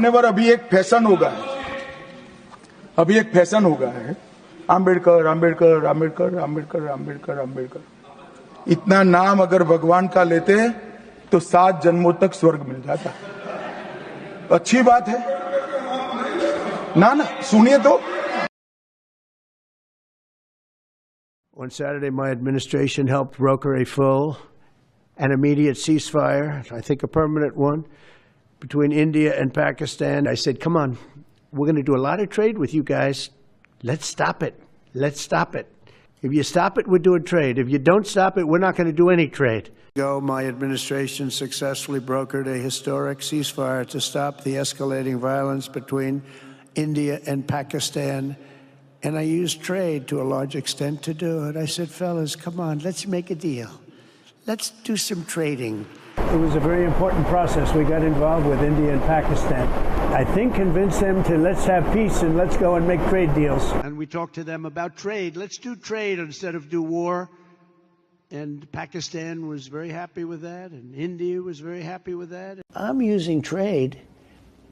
मान्यवर अभी एक फ़ैशन हो गया है अभी एक फ़ैशन हो गया है आम्बेडकर आम्बेडकर आम्बेडकर आम्बेडकर आम्बेडकर आम्बेडकर इतना नाम अगर भगवान का लेते तो सात जन्मों तक स्वर्ग मिल जाता। अच्छी बात है। ना ना सुनिए तो। On Saturday, my administration helped broker a full and immediate ceasefire, I think a permanent one, between India and Pakistan. I said, come on, we're going to do a lot of trade with you guys. Let's stop it. Let's stop it. If you stop it, we're doing trade. If you don't stop it, we're not going to do any trade. Go, my administration successfully brokered a historic ceasefire to stop the escalating violence between India and Pakistan. And I used trade to a large extent to do it. I said, fellas, come on, let's make a deal. Let's do some trading. It was a very important process. We got involved with India and Pakistan. I think convinced them to let's have peace and let's go and make trade deals. And we talked to them about trade. Let's do trade instead of do war. And Pakistan was very happy with that, and India was very happy with that. I'm using trade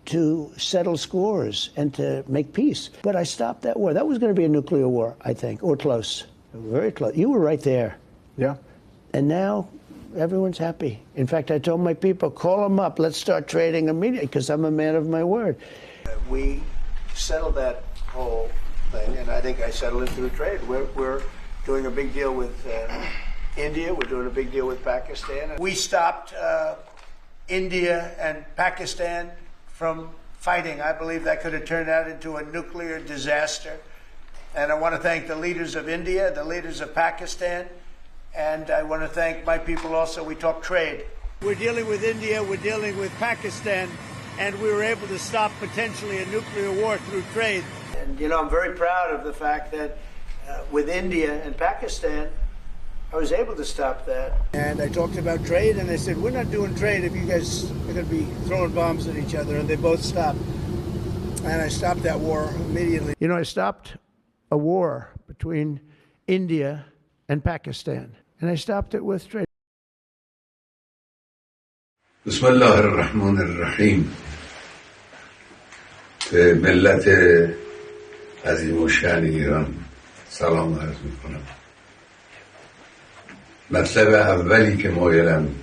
to settle scores and to make peace. But I stopped that war. That was going to be a nuclear war, I think, or close. Very close. You were right there. Yeah. And now everyone's happy. In fact, I told my people, call them up. Let's start trading immediately because I'm a man of my word. We settled that whole thing, and I think I settled it through trade. We're, we're doing a big deal with uh, India. We're doing a big deal with Pakistan. We stopped uh, India and Pakistan from fighting. I believe that could have turned out into a nuclear disaster. And I want to thank the leaders of India, the leaders of Pakistan, and I want to thank my people also. We talk trade. We're dealing with India, we're dealing with Pakistan, and we were able to stop potentially a nuclear war through trade. And, you know, I'm very proud of the fact that uh, with India and Pakistan, I was able to stop that. And I talked about trade, and I said, We're not doing trade if you guys are going to be throwing bombs at each other. And they both stopped. And I stopped that war immediately. You know, I stopped a war between India and Pakistan, and I stopped it with trade. بسم الله الرحمن الرحیم به ملت عظیم و شعن ایران سلام عرض می کنم مطلب اولی که مایلم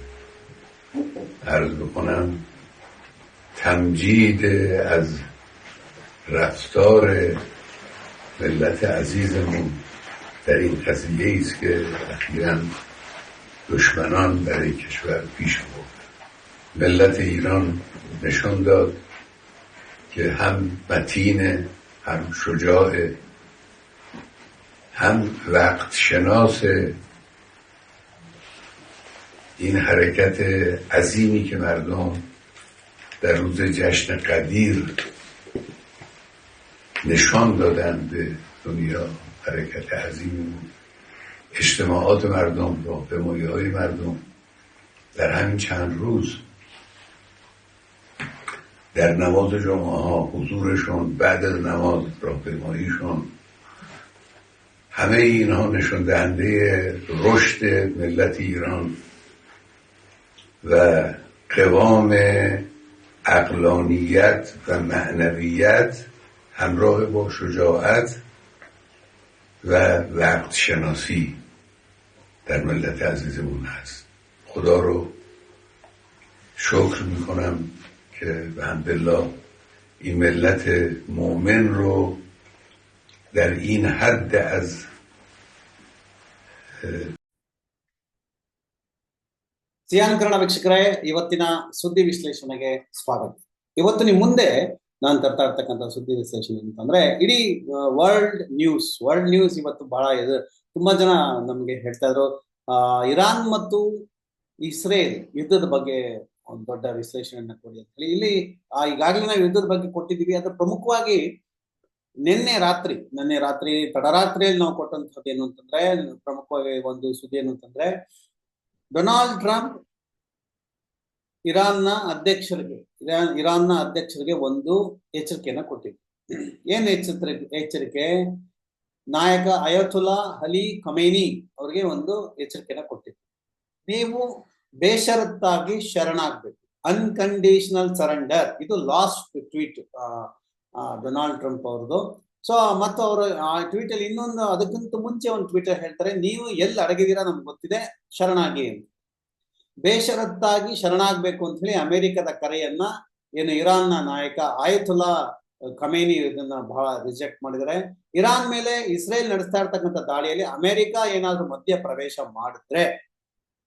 عرض بکنم تمجید از رفتار ملت عزیزمون در این قضیه است که اخیرا دشمنان برای کشور پیش برد ملت ایران نشان داد که هم متین هم شجاع هم وقت شناس این حرکت عظیمی که مردم در روز جشن قدیر نشان دادن به دنیا. حرکت عظیمی بود اجتماعات مردم راهپیمایی های مردم در همین چند روز در نماز جمعه ها حضورشون بعد از نماز راهپیماییشون همه اینها نشان دهنده رشد ملت ایران و قوام اقلانیت و معنویت همراه با شجاعت و وقت شناسی در ملت عزیزمون هست خدا رو شکر میکنم که به همدلله این ملت مؤمن رو در این حد از Xi'an Kannada ವೀಕ್ಷಕರೇ ಇವತ್ತಿನ ಸುದ್ದಿ ವಿಶ್ಲೇಷಣೆಗೆ ಸ್ವಾಗತ ಇವತ್ತು ನಿಮ್ ಮುಂದೆ ನಾನು ತರ್ತಾ ಇರ್ತಕ್ಕಂಥ ಸುದ್ದಿ ವಿಶ್ಲೇಷಣೆ ಅಂತಂದ್ರೆ, ಇಡೀ ವರ್ಲ್ಡ್ ನ್ಯೂಸ್ ವರ್ಲ್ಡ್ ನ್ಯೂಸ್ ಇವತ್ತು ಬಹಳ ಇದು, ತುಂಬಾ ಜನ ನಮ್ಗೆ ಹೇಳ್ತಾ ಇದ್ರು. ಇರಾನ್ ಮತ್ತು ಇಸ್ರೇಲ್ ಯುದ್ಧದ ಬಗ್ಗೆ ಒಂದು ದೊಡ್ಡ ವಿಶ್ಲೇಷಣೆಯನ್ನ ಕೊಡಿ ಅಂತ ಹೇಳಿ. ಇಲ್ಲಿ, ಆ, ಈಗಾಗಲೇ ನಾವು ಯುದ್ಧದ ಬಗ್ಗೆ ಕೊಟ್ಟಿದ್ದೀವಿ. ಅದ್ರ ಪ್ರಮುಖವಾಗಿ ನಿನ್ನೆ ರಾತ್ರಿ ನಿನ್ನೆ ರಾತ್ರಿ, ತಡರಾತ್ರಿಯಲ್ಲಿ ನಾವು ಕೊಟ್ಟಂತದ್ದು ಏನು ಅಂತಂದ್ರೆ, ಪ್ರಮುಖವಾಗಿ ಒಂದು ಸುದ್ದಿ ಏನು ಅಂತಂದ್ರೆ, ಡೊನಾಲ್ಡ್ ಟ್ರಂಪ್ ಇರಾನ್ನ ಅಧ್ಯಕ್ಷರಿಗೆ ಇರಾನ್, ಇರಾನ್ನ ಅಧ್ಯಕ್ಷರಿಗೆ ಒಂದು ಎಚ್ಚರಿಕೆಯನ್ನ ಕೊಟ್ಟಿದ್ರು. ಏನ್ ಎಚ್ಚರಿ ಎಚ್ಚರಿಕೆ? ನಾಯಕ ಅಯತುಲ್ಲಾ ಅಲಿ ಖಮೇನಿ ಅವರಿಗೆ ಒಂದು ಎಚ್ಚರಿಕೆಯನ್ನ ಕೊಟ್ಟಿದ್ರು. ನೀವು ಬೇಷರತ್ತಾಗಿ ಶರಣಾಗ್ಬೇಕು. ಅನ್ಕಂಡೀಷನಲ್ ಸರೆಂಡರ್ ಇದು ಲಾಸ್ಟ್ ಟ್ವೀಟ್ ಡೊನಾಲ್ಡ್ ಟ್ರಂಪ್ ಅವ್ರದ್ದು. ಸೊ ಮತ್ತು ಅವರು ಆ ಟ್ವೀಟಲ್ಲಿ ಇನ್ನೊಂದು, ಅದಕ್ಕಿಂತ ಮುಂಚೆ ಒಂದು ಟ್ವೀಟರ್ ಹೇಳ್ತಾರೆ, ನೀವು ಎಲ್ಲಿ ಅಡಗಿದ್ದೀರಾ ನಮ್ಗೆ ಗೊತ್ತಿದೆ, ಶರಣಾಗಿ ಅಂತ. ಬೇಷರತ್ತಾಗಿ ಶರಣಾಗಬೇಕು ಅಂತ ಹೇಳಿ ಅಮೆರಿಕದ ಕರೆಯನ್ನ ಏನು ಇರಾನ್ನ ನಾಯಕ ಆಯತುಲ್ಲಾ ಖಮೇನಿ ಇದನ್ನ ಬಹಳ ರಿಜೆಕ್ಟ್ ಮಾಡಿದರೆ ಇರಾನ್ ಮೇಲೆ ಇಸ್ರೇಲ್ ನಡೆಸ್ತಾ ಇರ್ತಕ್ಕಂಥ ದಾಳಿಯಲ್ಲಿ ಅಮೆರಿಕ ಏನಾದ್ರೂ ಮಧ್ಯ ಪ್ರವೇಶ ಮಾಡಿದ್ರೆ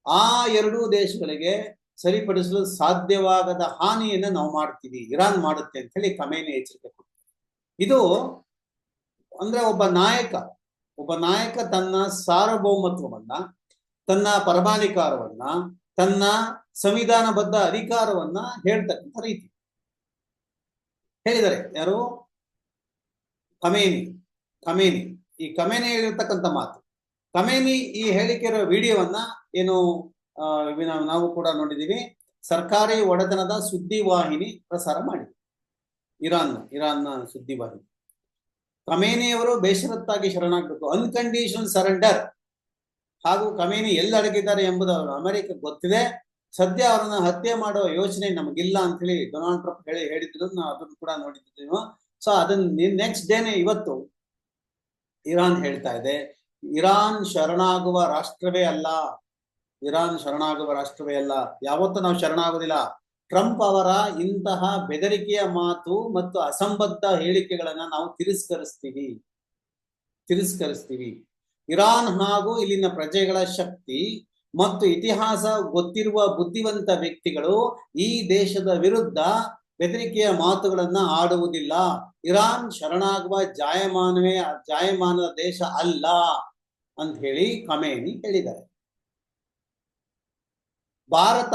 ಆ ಎರಡೂ ದೇಶಗಳಿಗೆ ಸರಿಪಡಿಸಲು ಸಾಧ್ಯವಾಗದ ಹಾನಿಯನ್ನು ನಾವು ಮಾಡ್ತೀವಿ, ಇರಾನ್ ಮಾಡುತ್ತೆ ಅಂತ ಹೇಳಿ ಖಮೇನಿ ಎಚ್ಚರಿಕೆ ಇದು ಅಂದ್ರೆ ಒಬ್ಬ ನಾಯಕ ಒಬ್ಬ ನಾಯಕ ತನ್ನ ಸಾರ್ವಭೌಮತ್ವವನ್ನ, ತನ್ನ ಪರಮಾಧಿಕಾರವನ್ನ ತನ್ನ ಸಂವಿಧಾನಬದ್ಧ ಅಧಿಕಾರವನ್ನ ಹೇಳ್ತಕ್ಕಂಥ ರೀತಿ. ಹೇಳಿದ್ದಾರೆ ಯಾರು? ಕಮೇನಿ. ಕಮೇನಿ. ಈ ಕಮೇನಿ ಹೇಳಿರ್ತಕ್ಕಂಥ ಮಾತು. ಕಮೇನಿ ಈ ಹೇಳಿಕೆ ವಿಡಿಯೋವನ್ನ ಏನು ನಾವು ಕೂಡ ನೋಡಿದೀವಿ. ಸರ್ಕಾರಿ ಒಡೆತನದ ಸುದ್ದಿವಾಹಿನಿ ಪ್ರಸಾರ ಮಾಡಿದೆ. ಇರಾನ್, ಇರಾನ್ನ ಸುದ್ದಿವಾಹಿನಿ ಕಮೇನಿಯವರು ಬೇಷರತ್ತಾಗಿ ಶರಣಾಗಬೇಕು. ಅನ್ಕಂಡೀಷನ್ ಸರೆಂಡರ್ ಹಾಗೂ ಕಮೇನಿ ಎಲ್ಲಿ ಅಡಗಿದ್ದಾರೆ ಎಂಬುದು ಅವರು ಅಮೆರಿಕ ಗೊತ್ತಿದೆ. ಸದ್ಯ ಅವರನ್ನ ಹತ್ಯೆ ಮಾಡುವ ಯೋಚನೆ ನಮಗಿಲ್ಲ ಅಂತ ಹೇಳಿ ಡೊನಾಲ್ಡ್ ಟ್ರಂಪ್ ಹೇಳಿ ಹೇಳಿದ್ರು. ಅದನ್ನು ಕೂಡ ನೋಡಿದ್ದೀವಿ ಸೊ ಅದನ್ನ ನೆಕ್ಸ್ಟ್ ಡೇನೆ ಇವತ್ತು ಇರಾನ್ ಹೇಳ್ತಾ ಇದೆ. ಇರಾನ್ ಶರಣಾಗುವ ರಾಷ್ಟ್ರವೇ ಅಲ್ಲ. ಇರಾನ್ ಶರಣಾಗುವ ರಾಷ್ಟ್ರವೇ ಅಲ್ಲ. ಯಾವತ್ತೂ ನಾವು ಶರಣಾಗುವುದಿಲ್ಲ. ಟ್ರಂಪ್ ಅವರ ಇಂತಹ ಬೆದರಿಕೆಯ ಮಾತು ಮತ್ತು ಅಸಂಬದ್ಧ ಹೇಳಿಕೆಗಳನ್ನ ನಾವು ತಿರಸ್ಕರಿಸ್ತೀವಿ. ತಿರಸ್ಕರಿಸ್ತೀವಿ. ಇರಾನ್ ಹಾಗೂ ಇಲ್ಲಿನ ಪ್ರಜೆಗಳ ಶಕ್ತಿ ಮತ್ತು ಇತಿಹಾಸ ಗೊತ್ತಿರುವ ಬುದ್ಧಿವಂತ ವ್ಯಕ್ತಿಗಳು ಈ ದೇಶದ ವಿರುದ್ಧ ಬೆದರಿಕೆಯ ಮಾತುಗಳನ್ನ ಆಡುವುದಿಲ್ಲ. ಇರಾನ್ ಶರಣಾಗುವ ಜಾಯಮಾನವೇ, ಜಾಯಮಾನದ ದೇಶ ಅಲ್ಲ ಅಂತ ಹೇಳಿ ಕಮೇನಿ ಹೇಳಿದ್ದಾರೆ. ಭಾರತ,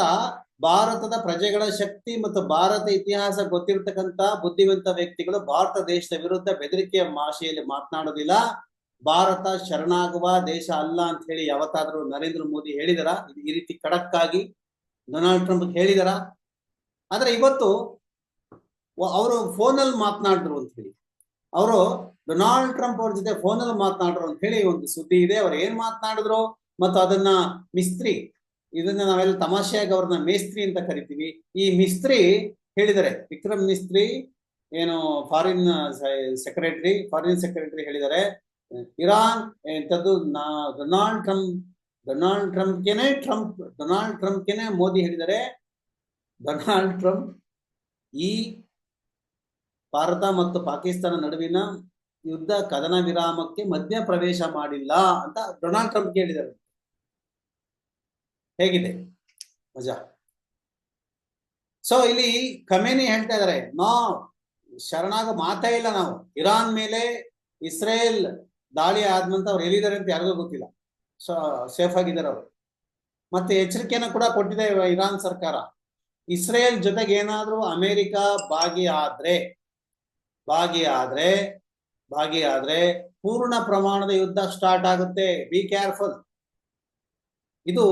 ಭಾರತದ ಪ್ರಜೆಗಳ ಶಕ್ತಿ ಮತ್ತು ಭಾರತ ಇತಿಹಾಸ ಗೊತ್ತಿರತಕ್ಕಂತ ಬುದ್ಧಿವಂತ ವ್ಯಕ್ತಿಗಳು ಭಾರತ ದೇಶದ ವಿರುದ್ಧ ಬೆದರಿಕೆಯ ಭಾಷೆಯಲ್ಲಿ ಮಾತನಾಡೋದಿಲ್ಲ ಭಾರತ ಶರಣಾಗುವ ದೇಶ ಅಲ್ಲ ಅಂತ ಹೇಳಿ ಯಾವತ್ತಾದ್ರೂ ನರೇಂದ್ರ ಮೋದಿ ಹೇಳಿದರ? ಈ ರೀತಿ ಖಡಕ್ ಆಗಿ ಡೊನಾಲ್ಡ್ ಟ್ರಂಪ್ ಹೇಳಿದರ? ಆದ್ರೆ ಇವತ್ತು ಅವರು ಫೋನಲ್ಲಿ ಮಾತನಾಡಿದ್ರು ಅಂತ ಹೇಳಿ. ಅವರು ಡೊನಾಲ್ಡ್ ಟ್ರಂಪ್ ಅವ್ರ ಜೊತೆ ಫೋನಲ್ಲಿ ಮಾತನಾಡ್ರು ಅಂತ ಹೇಳಿ ಒಂದು ಸುದ್ದಿ ಇದೆ. ಅವ್ರು ಏನ್ ಮಾತನಾಡಿದ್ರು? ಮತ್ತು ಅದನ್ನ ಮಿಸ್ತ್ರಿ, ಇದನ್ನ ನಾವೆಲ್ಲ ತಮಾಷೆಯಾಗಿ ಅವ್ರನ್ನ ಮೇಸ್ತ್ರಿ ಅಂತ ಕರಿತೀವಿ. ಈ ಮಿಸ್ತ್ರಿ ಹೇಳಿದರೆ, ವಿಕ್ರಮ್ ಮಿಸ್ತ್ರಿ, ಏನು ಫಾರಿನ್ ಸೆಕ್ರೆಟರಿ ಫಾರಿನ್ ಸೆಕ್ರೆಟರಿ ಹೇಳಿದ್ದಾರೆ ಇರಾನ್ ಎಂಥದ್ದು ನಾ, ಡೊನಾಲ್ಡ್ ಟ್ರಂಪ್, ಡೊನಾಲ್ಡ್ ಟ್ರಂಪ್ಗೆನೆ ಟ್ರಂಪ್, ಡೊನಾಲ್ಡ್ ಟ್ರಂಪ್ಗೆನೆ ಮೋದಿ ಹೇಳಿದರೆ ಡೊನಾಲ್ಡ್ ಟ್ರಂಪ್ ಈ ಭಾರತ ಮತ್ತು ಪಾಕಿಸ್ತಾನ ನಡುವಿನ ಯುದ್ಧ ಕದನ ವಿರಾಮಕ್ಕೆ ಮಧ್ಯ ಪ್ರವೇಶ ಮಾಡಿಲ್ಲ ಅಂತ ಡೊನಾಲ್ಡ್ ಟ್ರಂಪ್ ಹೇಳಿದ್ದಾರೆ ಹೇಗಿದೆ? ಮಜಾ. ಸೊ ಇಲ್ಲಿ ಕಮೇನಿ ಹೇಳ್ತಾ ಇದ್ದಾರೆ. ನಾವು ಶರಣಾಗ ಮಾತೇ ಇಲ್ಲ ನಾವು. ಇರಾನ್ ಮೇಲೆ ಇಸ್ರೇಲ್ ದಾಳಿ ಆದ್ಮಂತ ಅವ್ರು ಎಲ್ಲಿದ್ದಾರೆ ಅಂತ ಯಾರಿಗೂ ಗೊತ್ತಿಲ್ಲ. ಸೊ ಸೇಫ್ ಆಗಿದ್ದಾರೆ ಅವರು. ಮತ್ತೆ ಎಚ್ಚರಿಕೆಯನ್ನು ಕೂಡ ಕೊಟ್ಟಿದೆ ಇರಾನ್ ಸರ್ಕಾರ. ಇಸ್ರೇಲ್ ಜೊತೆಗೆ ಏನಾದರೂ ಅಮೆರಿಕ ಭಾಗಿಯಾದ್ರೆ ಭಾಗಿಯಾದ್ರೆ ಭಾಗಿಯಾದ್ರೆ ಪೂರ್ಣ ಪ್ರಮಾಣದ ಯುದ್ಧ ಸ್ಟಾರ್ಟ್ ಆಗುತ್ತೆ. ಬಿ ಕೇರ್ಫುಲ್ ಇದು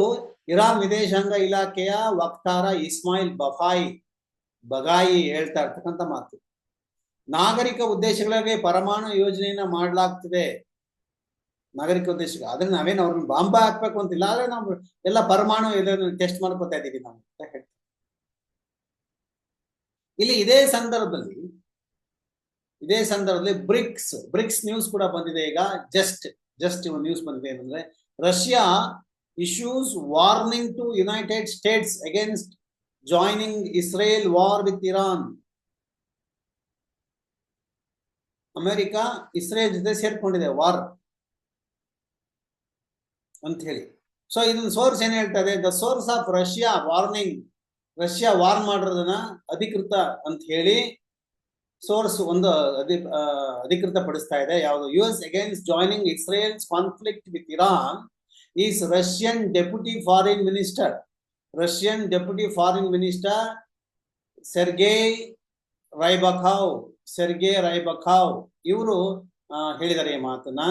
ಇರಾನ್ ವಿದೇಶಾಂಗ ಇಲಾಖೆಯ ವಕ್ತಾರ ಇಸ್ಮಾಯಿಲ್ ಬಫಾಯಿ ಬಗಾಯಿ ಹೇಳ್ತಾ ಇರ್ತಕ್ಕಂಥ ಮಾತು. ನಾಗರಿಕ ಉದ್ದೇಶಗಳಿಗೆ ಪರಮಾಣು ಯೋಜನೆಯನ್ನ ಮಾಡಲಾಗ್ತಿದೆ. ನಾಗರಿಕ ಉದ್ದೇಶ ಆದ್ರೆ ನಾವೇನು ಅವ್ರನ್ನ ಬಾಂಬ ಹಾಕ್ಬೇಕು ಅಂತಿಲ್ಲ. ಆದ್ರೆ ನಾವು ಎಲ್ಲ ಪರಮಾಣು ಇದನ್ನು ಟೆಸ್ಟ್ ಮಾಡ್ಕೊತಾ ಇದೀವಿ ನಾವು. ಅಂತ ಹೇಳ್ತೀವಿ ಇಲ್ಲಿ ಇದೇ ಸಂದರ್ಭದಲ್ಲಿ ಇದೇ ಸಂದರ್ಭದಲ್ಲಿ ಬ್ರಿಕ್ಸ್ ಬ್ರಿಕ್ಸ್ ನ್ಯೂಸ್ ಕೂಡ ಬಂದಿದೆ ಈಗ. ಜಸ್ಟ್ ಜಸ್ಟ್ ನ್ಯೂಸ್ ಬಂದಿದೆ ಏನಂದ್ರೆ, Russia issues warning to United States against joining Israel war with Iran America, Israel ಜೊತೆ ಸೇರ್ಕೊಂಡಿದೆ ವಾರ್ ಅಂತ ಹೇಳಿ ಸೊ ಇದನ್ನ ಸೋರ್ಸ್ ಏನ್ ಹೇಳ್ತಾ ಇದೆ? The source of Russia warning Russia warn ಮಾಡಿರೋದನ್ನ ಅಧಿಕೃತ ಅಂತ ಹೇಳಿ ಸೋರ್ಸ್ ಒಂದು ಅಧಿ ಅಧಿಕೃತ ಪಡಿಸ್ತಾ ಇದೆ. ಯಾವುದು? U S against joining Israel's conflict with Iran is Russian deputy foreign minister Russian deputy foreign minister Sergei Ryabkov Sergei Ryabkov ಇವರು ಹೇಳಿದ್ದಾರೆ ಈ ಮಾತನ್ನ.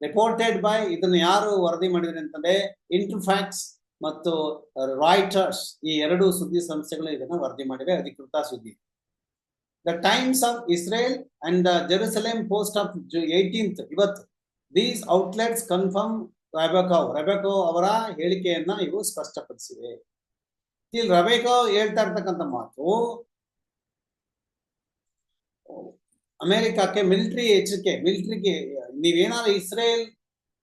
ರಿಪೋರ್ಟೆಡ್ ಬೈ ಇದನ್ನು ಯಾರು ವರದಿ ಮಾಡಿದ್ರೆ ಅಂತಂದ್ರೆ ಇಂಟರ್ಫ್ಯಾಕ್ಸ್ ಮತ್ತು ರಾಯ್ಟರ್ಸ್ ಈ ಎರಡು ಸುದ್ದಿ ಸಂಸ್ಥೆಗಳು ಇದನ್ನು ವರದಿ ಮಾಡಿವೆ, ಅಧಿಕೃತ ಸುದ್ದಿ. The Times of Israel and the Jerusalem Post of eighteenth ಇವತ್ತು. These outlets confirm Ryabkov Ryabkov ಅವರ ಹೇಳಿಕೆಯನ್ನ ಇವು ಸ್ಪಷ್ಟಪಡಿಸಿವೆ. ಇಲ್ಲಿ ರಬೇಕೋ ಹೇಳ್ತಾ ಇರ್ತಕ್ಕಂಥ ಮಾತು ಅಮೆರಿಕಕ್ಕೆ ಮಿಲಿಟರಿ ಎಚ್ಚರಿಕೆ, ಮಿಲಿಟರಿಗೆ ನೀವೇನಾದ್ರೂ ಇಸ್ರೇಲ್,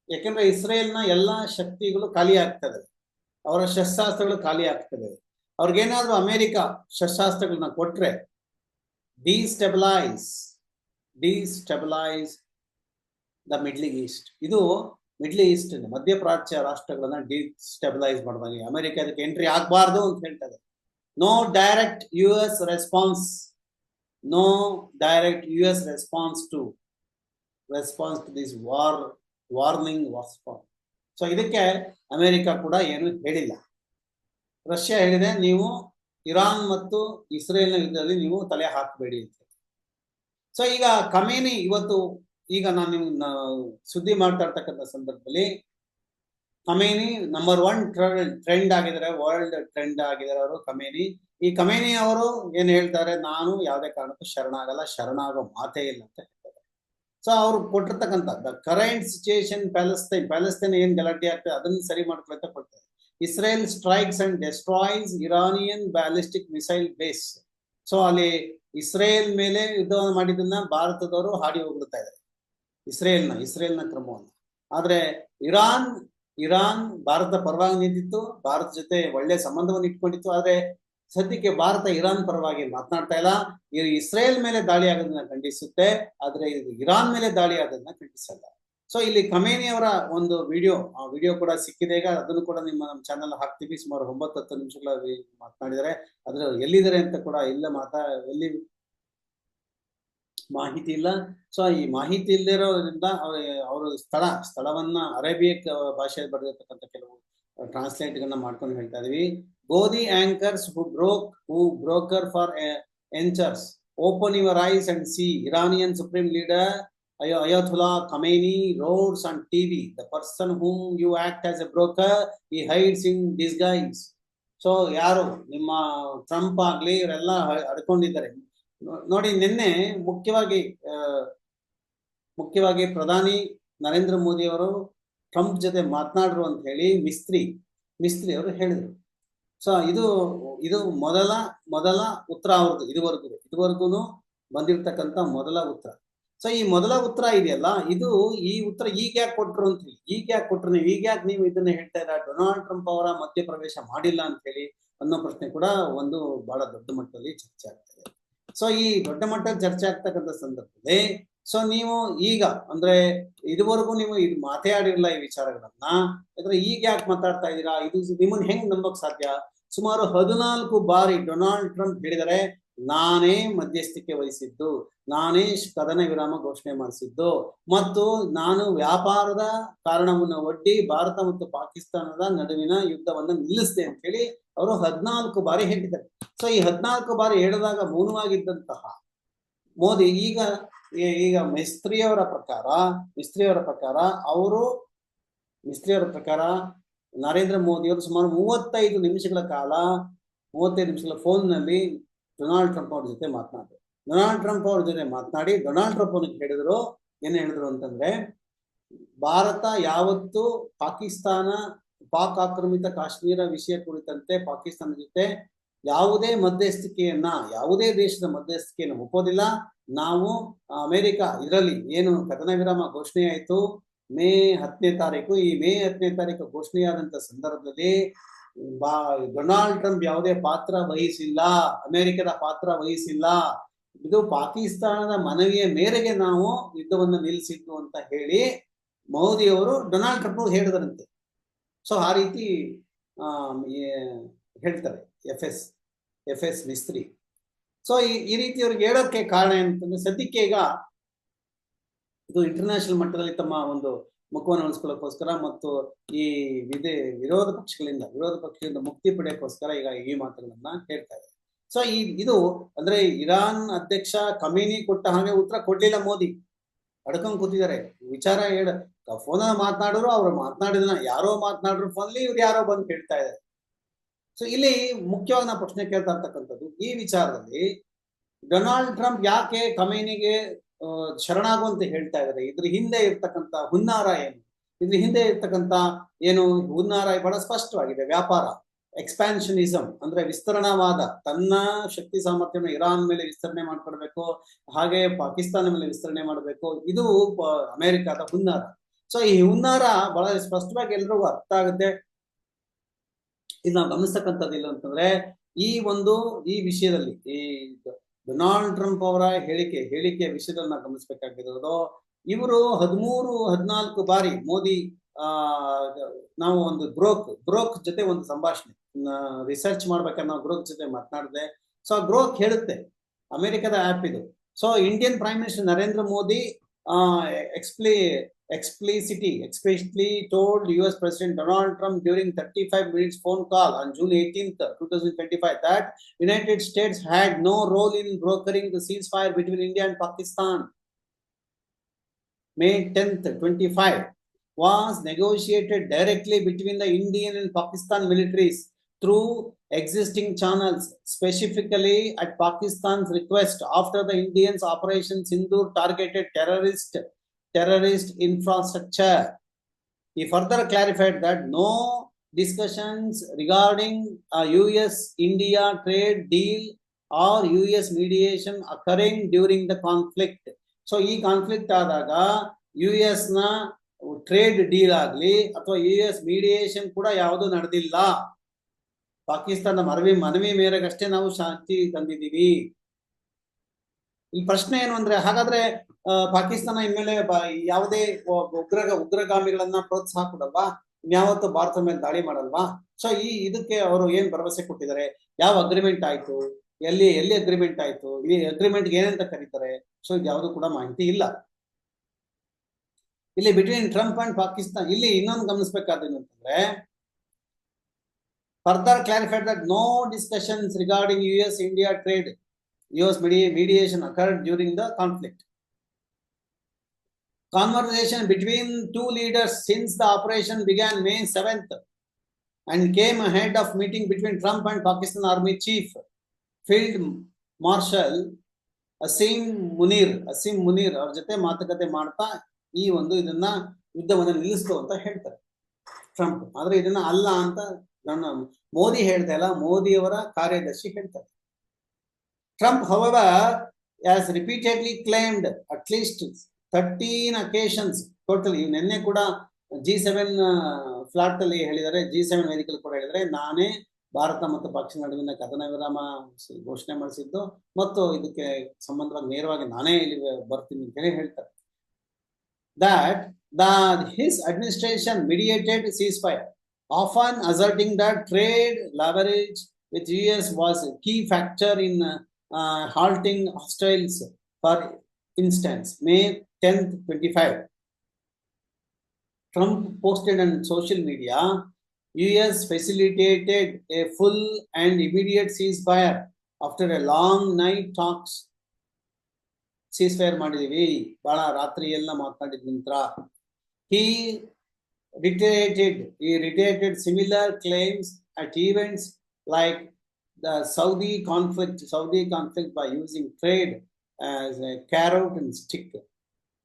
ಯಾಕಂದ್ರೆ ಇಸ್ರೇಲ್ನ ಎಲ್ಲಾ ಶಕ್ತಿಗಳು ಖಾಲಿ ಆಗ್ತದೆ. ಅವರ ಶಸ್ತ್ರಾಸ್ತ್ರಗಳು ಖಾಲಿ ಆಗ್ತದೆ. ಅವ್ರಿಗೇನಾದ್ರೂ ಅಮೆರಿಕ ಶಸ್ತ್ರಾಸ್ತ್ರಗಳನ್ನ ಕೊಟ್ರೆ, destabilise destabilise the middle east. ಇದು ಮಿಡ್ಲ್ ಈಸ್ಟ್, ಮಧ್ಯಪ್ರಾಚ್ಯ ರಾಷ್ಟ್ರಗಳನ್ನ ಡಿಸ್ಟೆಬಲೈಸ್ ಮಾಡುವಾಗ ಅಮೆರಿಕ ಅದಕ್ಕೆ ಎಂಟ್ರಿ ಆಗಬಾರ್ದು ಅಂತ ಹೇಳ್ತದೆ. No direct U S response no direct US response to response to this war warning ವಾಸ್ಪಾನ್ so ಇದಕ್ಕೆ ಅಮೆರಿಕ ಕೂಡ ಏನು ಹೇಳಿಲ್ಲ. ರಷ್ಯಾ ಹೇಳಿದೆ, ನೀವು ಇರಾನ್ ಮತ್ತು ಇಸ್ರೇಲ್ನ ಯುದ್ಧದಲ್ಲಿ ನೀವು ತಲೆ ಹಾಕಬೇಡಿ ಅಂತ. ಸೊ ಈಗ ಕಮೇನಿ ಇವತ್ತು, ಈಗ ನಾನು ನಿಮ್ಗೆ ಸುದ್ದಿ ಮಾಡ್ತಾ ಇರ್ತಕ್ಕಂಥ ಸಂದರ್ಭದಲ್ಲಿ ಕಮೇನಿ ನಂಬರ್ ಒನ್ ಟ್ರೆಂಡ್ ಆಗಿದ್ದಾರೆ ವರ್ಲ್ಡ್ ಟ್ರೆಂಡ್ ಆಗಿದ್ದಾರೆ ಅವರು, ಕಮೇನಿ. ಈ ಕಮೇನಿ ಅವರು ಏನ್ ಹೇಳ್ತಾರೆ, ನಾನು ಯಾವುದೇ ಕಾರಣಕ್ಕೂ ಶರಣಾಗಲ್ಲ ಶರಣಾಗೋ ಮಾತೇ ಇಲ್ಲ ಅಂತ ಹೇಳ್ತಾರೆ. ಸೊ ಅವ್ರು ಕೊಟ್ಟಿರ್ತಕ್ಕಂಥ the current situation Palestine Palestine ಏನ್ ಗಲಾಟೆ ಆಗ್ತದೆ, ಅದನ್ನ ಸರಿ ಮಾಡ್ಕೊಳ್ತಾ ಕೊಡ್ತಾರೆ. Israel strikes and destroys Iranian ballistic missile base so ಅಲ್ಲಿ ಇಸ್ರೇಲ್ ಮೇಲೆ ಯುದ್ಧವನ್ನು ಮಾಡಿದ್ದನ್ನ ಭಾರತದವರು ಹಾಡಿ ಹೋಗ್ಬಿಡ್ತಾ ಇದ್ದಾರೆ. ಇಸ್ರೇಲ್ನ ಇಸ್ರೇಲ್ನ ಕ್ರಮವನ್ನು. ಆದ್ರೆ ಇರಾನ್ ಇರಾನ್ ಭಾರತ ಪರವಾಗಿ ನಿಂತಿತ್ತು ಭಾರತ ಜೊತೆ ಒಳ್ಳೆ ಸಂಬಂಧವನ್ನು ಇಟ್ಕೊಂಡಿತ್ತು. ಆದ್ರೆ ಸದ್ಯಕ್ಕೆ ಭಾರತ ಇರಾನ್ ಪರವಾಗಿ ಮಾತನಾಡ್ತಾ ಇಲ್ಲ. ಇಸ್ರೇಲ್ ಮೇಲೆ ದಾಳಿ ಆಗೋದನ್ನ ಖಂಡಿಸುತ್ತೆ, ಆದ್ರೆ ಇದು ಇರಾನ್ ಮೇಲೆ ದಾಳಿ ಆಗೋದನ್ನ ಖಂಡಿಸಲ್ಲ ಸೊ ಇಲ್ಲಿ ಕಮೇನಿ ಅವರ ಒಂದು ವಿಡಿಯೋ, ಆ ವಿಡಿಯೋ ಕೂಡ ಸಿಕ್ಕಿದೆ. ಈಗ ಅದನ್ನು ಕೂಡ ನಿಮ್ಮ ನಮ್ಮ ಚಾನಲ್ ಹಾಕ್ತೀವಿ. ಸುಮಾರು ಒಂಬತ್ತು ಹತ್ತು ನಿಮಿಷಗಳ ಮಾತನಾಡಿದರೆ ಅದ್ರ ಎಲ್ಲಿದ್ದಾರೆ ಅಂತ ಕೂಡ ಇಲ್ಲ ಮಾತಾ, ಎಲ್ಲಿ ಮಾಹಿತಿ ಇಲ್ಲ. ಸೊ ಈ ಮಾಹಿತಿ ಇಲ್ಲದಿರೋದ್ರಿಂದ ಅವ್ರ ಸ್ಥಳ, ಸ್ಥಳವನ್ನ ಅರೇಬಿಯಕ್ ಭಾಷೆಯಲ್ಲಿ ಬರೆದಿರ್ತಕ್ಕಂಥ ಕೆಲವು ಟ್ರಾನ್ಸ್ಲೇಟ್ ಗಳನ್ನ ಮಾಡ್ಕೊಂಡು ಹೇಳ್ತಾ ಇದೀವಿ. ಗೋಧಿ anchors who broke who broker for ಎಂಚರ್ಸ್ open your eyes and see Iranian supreme leader Io Ayatollah Khamenei roads and TV the person whom you act as a broker he hides in disguise so ಯಾರು? ನಿಮ್ಮ Trump ಆಗ್ಲಿ, ಇವರೆಲ್ಲ ಅಡ್ಕೊಂಡಿದ್ದಾರೆ ನೋಡಿ, ನಿನ್ನೆ ಮುಖ್ಯವಾಗಿ ಮುಖ್ಯವಾಗಿ ಪ್ರಧಾನಿ ನರೇಂದ್ರ ಮೋದಿ ಅವರು ಟ್ರಂಪ್ ಜೊತೆ ಮಾತನಾಡ್ರು ಅಂತ ಹೇಳಿ ಮಿಸ್ತ್ರಿ ಮಿಸ್ತ್ರಿ ಅವರು ಹೇಳಿದ್ರು. ಸೊ ಇದು ಇದು ಮೊದಲ ಮೊದಲ ಉತ್ತರ ಅವ್ರದ್ದು, ಇದುವರೆಗೂ ಇದುವರೆಗೂ ಬಂದಿರ್ತಕ್ಕಂಥ ಮೊದಲ ಉತ್ತರ. ಸೊ ಈ ಮೊದಲ ಉತ್ತರ ಇದೆಯಲ್ಲ, ಇದು ಈ ಉತ್ತರ ಈಗ ಯಾಕೆ ಕೊಟ್ರು ಅಂತ ಹೇಳಿ, ಈಗ ಯಾಕೆ ಕೊಟ್ರು ನೀವು, ಈಗ ಯಾಕೆ ನೀವು ಇದನ್ನ ಹೇಳ್ತಾ ಇರ ಡೊನಾಲ್ಡ್ ಟ್ರಂಪ್ ಅವರ ಮಧ್ಯಪ್ರವೇಶ ಮಾಡಿಲ್ಲ ಅಂತ ಹೇಳಿ ಅನ್ನೋ ಪ್ರಶ್ನೆ ಕೂಡ ಒಂದು ಬಹಳ ದೊಡ್ಡ ಮಟ್ಟದಲ್ಲಿ ಚರ್ಚೆ ಆಗ್ತದೆ ಸೊ ಈ ದೊಡ್ಡ ಮಟ್ಟದ ಚರ್ಚೆ ಆಗ್ತಕ್ಕಂಥ ಸಂದರ್ಭದಲ್ಲಿ ಸೊ ನೀವು ಈಗ, ಅಂದ್ರೆ ಇದುವರೆಗೂ ನೀವು ಇದು ಮಾತಾಡಿರಲ್ಲ ಈ ವಿಚಾರಗಳನ್ನ, ಯಾಕಂದ್ರೆ ಈಗ ಯಾಕೆ ಮಾತಾಡ್ತಾ ಇದ್ದೀರಾ? ಇದು ನಿಮ್ಮನ್ನ ಹೆಂಗ್ ನಂಬಕ್ ಸಾಧ್ಯ? ಸುಮಾರು ಹದಿನಾಲ್ಕು ಬಾರಿ ಡೊನಾಲ್ಡ್ ಟ್ರಂಪ್ ಹೇಳಿದರೆ, ನಾನೇ ಮಧ್ಯಸ್ಥಿಕೆ ವಹಿಸಿದ್ದು, ನಾನೇ ಕದನ ವಿರಾಮ ಘೋಷಣೆ ಮಾಡಿಸಿದ್ದು, ಮತ್ತು ನಾನು ವ್ಯಾಪಾರದ ಕಾರಣವನ್ನು ಒಡ್ಡಿ ಭಾರತ ಮತ್ತು ಪಾಕಿಸ್ತಾನದ ನಡುವಿನ ಯುದ್ಧವನ್ನು ನಿಲ್ಲಿಸಿದೆ ಅಂತ ಹೇಳಿ ಅವರು ಹದಿನಾಲ್ಕು ಬಾರಿ ಹೇಳಿದ್ದಾರೆ. ಸೊ ಈ ಹದಿನಾಲ್ಕು ಬಾರಿ ಹೇಳಿದಾಗ ಮೌನವಾಗಿದ್ದಂತಹ ಮೋದಿ, ಈಗ ಈಗ ಮಿಸ್ತ್ರಿಯವರ ಪ್ರಕಾರ ಮಿಸ್ತ್ರಿಯವರ ಪ್ರಕಾರ ಅವರು, ಮಿಸ್ತ್ರಿಯವರ ಪ್ರಕಾರ ನರೇಂದ್ರ ಮೋದಿ ಅವರು ಸುಮಾರು ಮೂವತ್ತೈದು ನಿಮಿಷಗಳ ಕಾಲ, ಮೂವತ್ತೈದು ನಿಮಿಷಗಳ ಫೋನ್ನಲ್ಲಿ ಡೊನಾಲ್ಡ್ ಟ್ರಂಪ್ ಅವ್ರ ಜೊತೆ ಮಾತನಾಡಿದ್ರು. ಡೊನಾಲ್ಡ್ ಟ್ರಂಪ್ ಅವ್ರ ಜೊತೆ ಮಾತನಾಡಿ, ಡೊನಾಲ್ಡ್ ಟ್ರಂಪ್ ಅವ್ರಿಗೆ ಹೇಳಿದ್ರು, ಏನ್ ಹೇಳಿದ್ರು ಅಂತಂದ್ರೆ, ಭಾರತ ಯಾವತ್ತು ಪಾಕಿಸ್ತಾನ ಪಾಕ್ ಆಕ್ರಮಿತ ಕಾಶ್ಮೀರ ವಿಷಯ ಕುರಿತಂತೆ ಪಾಕಿಸ್ತಾನ ಜೊತೆ ಯಾವುದೇ ಮಧ್ಯಸ್ಥಿಕೆಯನ್ನ, ಯಾವುದೇ ದೇಶದ ಮಧ್ಯಸ್ಥಿಕೆಯನ್ನು ಒಪ್ಪೋದಿಲ್ಲ. ನಾವು ಅಮೆರಿಕ ಇದರಲ್ಲಿ ಏನು ಕದನ ವಿರಾಮ ಘೋಷಣೆ ಆಯಿತು ಮೇ ಹತ್ತನೇ ತಾರೀಕು. ಈ ಮೇ ಹತ್ತನೇ ತಾರೀಕು ಘೋಷಣೆಯಾದಂತ ಸಂದರ್ಭದಲ್ಲಿ ಬಾ, ಡೊನಾಲ್ಡ್ ಟ್ರಂಪ್ ಯಾವುದೇ ಪಾತ್ರ ವಹಿಸಿಲ್ಲ. ಅಮೆರಿಕದ ಪಾತ್ರ ವಹಿಸಿಲ್ಲ. ಇದು ಪಾಕಿಸ್ತಾನದ ಮನವಿಯ ಮೇರೆಗೆ ನಾವು ಯುದ್ಧವನ್ನು ನಿಲ್ಲಿಸಿದ್ದು ಅಂತ ಹೇಳಿ ಮೋದಿ ಅವರು ಡೊನಾಲ್ಡ್ ಟ್ರಂಪ್ ಹೇಳಿದರಂತೆ. ಸೊ ಆ ರೀತಿ ಹೇಳ್ತಾರೆ F S F S Mistri. So ಈ ರೀತಿ ಅವ್ರಿಗೆ ಹೇಳೋಕ್ಕೆ ಕಾರಣ ಏನಂತಂದ್ರೆ, ಸದ್ಯಕ್ಕೆ ಈಗ ಇದು ಇಂಟರ್ನ್ಯಾಷನಲ್ ಮಟ್ಟದಲ್ಲಿ ತಮ್ಮ ಒಂದು ಮುಖವನ್ನು ಉಳಿಸ್ಕೊಳ್ಳೋಕ್ಕೋಸ್ಕರ ಮತ್ತು ಈ ವಿಧಿ, ವಿರೋಧ ಪಕ್ಷಗಳಿಂದ ವಿರೋಧ ಪಕ್ಷಗಳಿಂದ ಮುಕ್ತಿ ಪಡೆಯೋಕ್ಕೋಸ್ಕರ ಈಗ ಈ ಮಾತುಗಳನ್ನ ಹೇಳ್ತಾ ಇದೆ ಸೊ ಈ, ಇದು ಅಂದ್ರೆ ಇರಾನ್ ಅಧ್ಯಕ್ಷ ಕಮೀನಿ ಕೊಟ್ಟ ಹಾಗೆ ಉತ್ತರ ಕೊಡ್ಲಿಲ್ಲ ಮೋದಿ. ಅಡ್ಕೊಂಡ್ ಕೂತಿದ್ದಾರೆ. ವಿಚಾರ ಹೇಳ ಫೋನಲ್ಲಿ ಮಾತನಾಡಿದ್ರು ಅವ್ರು ಮಾತನಾಡಿದ ಯಾರೋ ಮಾತನಾಡಿದ್ರು ಫೋನಲ್ಲಿ ಇವ್ರು ಯಾರೋ ಬಂದು ಕೇಳ್ತಾ ಇದ್ದಾರೆ. ಸೊ ಇಲ್ಲಿ ಮುಖ್ಯವಾಗಿ ನಾವು ಪ್ರಶ್ನೆ ಕೇಳ್ತಾ ಇರ್ತಕ್ಕಂಥದ್ದು, ಈ ವಿಚಾರದಲ್ಲಿ ಡೊನಾಲ್ಡ್ ಟ್ರಂಪ್ ಯಾಕೆ ಕಮೇನಿಗೆ ಶರಣಾಗುವಂತ ಹೇಳ್ತಾ ಇದ್ದಾರೆ? ಇದ್ರ ಹಿಂದೆ ಇರ್ತಕ್ಕಂಥ ಹುನ್ನಾರ ಏನು? ಇದ್ರ ಹಿಂದೆ ಇರ್ತಕ್ಕಂಥ ಏನು, ಹುನ್ನಾರ ಬಹಳ ಸ್ಪಷ್ಟವಾಗಿದೆ. ವ್ಯಾಪಾರ ಎಕ್ಸ್ಪ್ಯಾನ್ಷನಿಸಮ್ ಅಂದ್ರೆ ವಿಸ್ತರಣಾವಾದ, ತನ್ನ ಶಕ್ತಿ ಸಾಮರ್ಥ್ಯವನ್ನು ಇರಾನ್ ಮೇಲೆ ವಿಸ್ತರಣೆ ಮಾಡ್ಕೊಡ್ಬೇಕು ಹಾಗೆ ಪಾಕಿಸ್ತಾನ ಮೇಲೆ ವಿಸ್ತರಣೆ ಮಾಡಬೇಕು. ಇದು ಅಮೆರಿಕದ ಹುನ್ನಾರ. ಸೊ ಈ ಹುನ್ನಾರ ಬಹಳ ಸ್ಪಷ್ಟವಾಗಿ ಎಲ್ರಿಗೂ ಅರ್ಥ ಆಗುತ್ತೆ. ಇದು ನಾವು ಗಮನಿಸ್ತಕ್ಕಂಥದ್ದು ಇಲ್ಲ ಅಂತಂದ್ರೆ, ಈ ಒಂದು, ಈ ವಿಷಯದಲ್ಲಿ, ಈ ಡೊನಾಲ್ಡ್ ಟ್ರಂಪ್ ಅವರ ಹೇಳಿಕೆ ಹೇಳಿಕೆ ವಿಷಯದಲ್ಲಿ ನಾವು ಗಮನಿಸಬೇಕಾಗಿರೋದು, ಇವರು ಹದಿಮೂರು, ಹದಿನಾಲ್ಕು ಬಾರಿ ಮೋದಿ ನಾವು ಒಂದು ಬ್ರೋಕ್ ಬ್ರೋಕ್ ಜೊತೆ ಒಂದು ಸಂಭಾಷಣೆ ರಿಸರ್ಚ್ ಮಾಡ್ಬೇಕಾದ್ರೆ ನಾವು ಬ್ರೋಕ್ ಜೊತೆ ಮಾತನಾಡಿದೆ. ಸೊ ಆ ಬ್ರೋಕ್ ಹೇಳುತ್ತೆ, ಅಮೆರಿಕದ ಆಪ್ ಇದು. So Indian prime minister Narendra Modi ಎಕ್ಸ್ಪ್ಲಿ explicitly explicitly told US President Donald Trump during 35 minutes phone call on June 18, 2025 that United States had no role in brokering the ceasefire between India and Pakistan. May 10th, 25 was negotiated directly between the Indian and Pakistan militaries through existing channels, specifically at Pakistan's request after the Indians' Operation Sindur targeted terrorist terrorist infrastructure. He further clarified that no discussions regarding a US India trade deal or US mediation occurring during the conflict. So ಈ conflict ಆದಾಗ U ಎಸ್ನ trade deal ಆಗಲಿ ಅಥವಾ you S mediation ಕೂಡ ಯಾವುದು ನಡೆದಿಲ್ಲ ಪಾಕಿಸ್ತಾನ ಮರವಿ ಮನವಿ ಮೇರೆಗಷ್ಟೇ ನಾವು ಶಾಂತಿ ತಂದಿದ್ದೀವಿ ಈ ಪ್ರಶ್ನೆ ಏನು ಅಂದ್ರೆ ಹಾಗಾದ್ರೆ ಪಾಕಿಸ್ತಾನ ಇನ್ಮೇಲೆ ಯಾವುದೇ ಉಗ್ರ ಉಗ್ರಗಾಮಿಗಳನ್ನ ಪ್ರೋತ್ಸಾಹ ಕೊಡಲ್ವಾ ಇನ್ಯಾವತ್ತು ಭಾರತದ ಮೇಲೆ ದಾಳಿ ಮಾಡಲ್ವಾ? ಸೊ ಈ ಇದಕ್ಕೆ ಅವರು ಏನ್ ಭರವಸೆ ಕೊಟ್ಟಿದ್ದಾರೆ? ಯಾವ ಅಗ್ರಿಮೆಂಟ್ ಆಯ್ತು? ಎಲ್ಲಿ ಎಲ್ಲಿ ಅಗ್ರಿಮೆಂಟ್ ಆಯ್ತು? ಈ ಅಗ್ರಿಮೆಂಟ್ ಏನಂತ ಕರೀತಾರೆ? ಸೊ ಇದು ಯಾವುದು ಕೂಡ ಮಾಹಿತಿ ಇಲ್ಲ. ಇಲ್ಲಿ ಬಿಟ್ವೀನ್ ಟ್ರಂಪ್ ಅಂಡ್ ಪಾಕಿಸ್ತಾನ್, ಇಲ್ಲಿ ಇನ್ನೊಂದು ಗಮನಿಸಬೇಕಾದೇನು ಅಂತಂದ್ರೆ further clarified that no discussions regarding U S India trade US mediation occurred during the conflict. Conversation between two leaders since the operation began May 7th and came ahead of meeting between Trump and Pakistan Army Chief Field Marshal Asim Munir Asim Munir ಅವ್ರ ಜೊತೆ ಮಾತುಕತೆ ಮಾಡ್ತಾ ಈ ಒಂದು ಇದನ್ನ ಯುದ್ಧವನ್ನು ನಿಲ್ಲಿಸ್ತು ಅಂತ ಹೇಳ್ತಾರೆ ಟ್ರಂಪ್ ಆದ್ರೆ ಇದನ್ನ ಅಲ್ಲ ಅಂತ ನನ್ನ ಮೋದಿ ಹೇಳ್ತಾ ಇಲ್ಲ ಮೋದಿಯವರ ಕಾರ್ಯದರ್ಶಿ ಹೇಳ್ತಾರೆ Trump, however, has repeatedly claimed at thirteen occasions total ಇವ್ ನಿನ್ನೆ ಕೂಡ ಜಿ ಸೆವೆನ್ ಫ್ಲಾಟ್ ಅಲ್ಲಿ ಹೇಳಿದರೆ ಜಿ ಸೆವೆನ್ ವೇದಿಕೆಯಲ್ಲಿ ಕೂಡ ಹೇಳಿದರೆ ನಾನೇ ಭಾರತ ಮತ್ತು ಪಕ್ಷ ನಡುವಿನ ಕಥನ ವಿರಾಮ ಘೋಷಣೆ ಮಾಡಿಸಿದ್ದು ಮತ್ತು ಇದಕ್ಕೆ ಸಂಬಂಧವಾಗಿ ನೇರವಾಗಿ ನಾನೇ ಇಲ್ಲಿ ಬರ್ತೀನಿ ಅಂತ ಹೇಳಿ ಹೇಳ್ತಾರೆ. That the his administration mediated ceasefire often asserting the trade leverage with U S was key factor in halting hostilities for For instance, May 10th, 25, Trump posted on social media US facilitated a full and immediate ceasefire after a long night talks. ceasefire ಮಾಡಿದೀವಿ ಬಹಳ ರಾತ್ರಿ ಎಲ್ಲ ಮಾತನಾಡಿದ ನಂತರ he reiterated he reiterated similar claims at events like the Saudi conflict, Saudi conflict by using trade as a carrot and stick.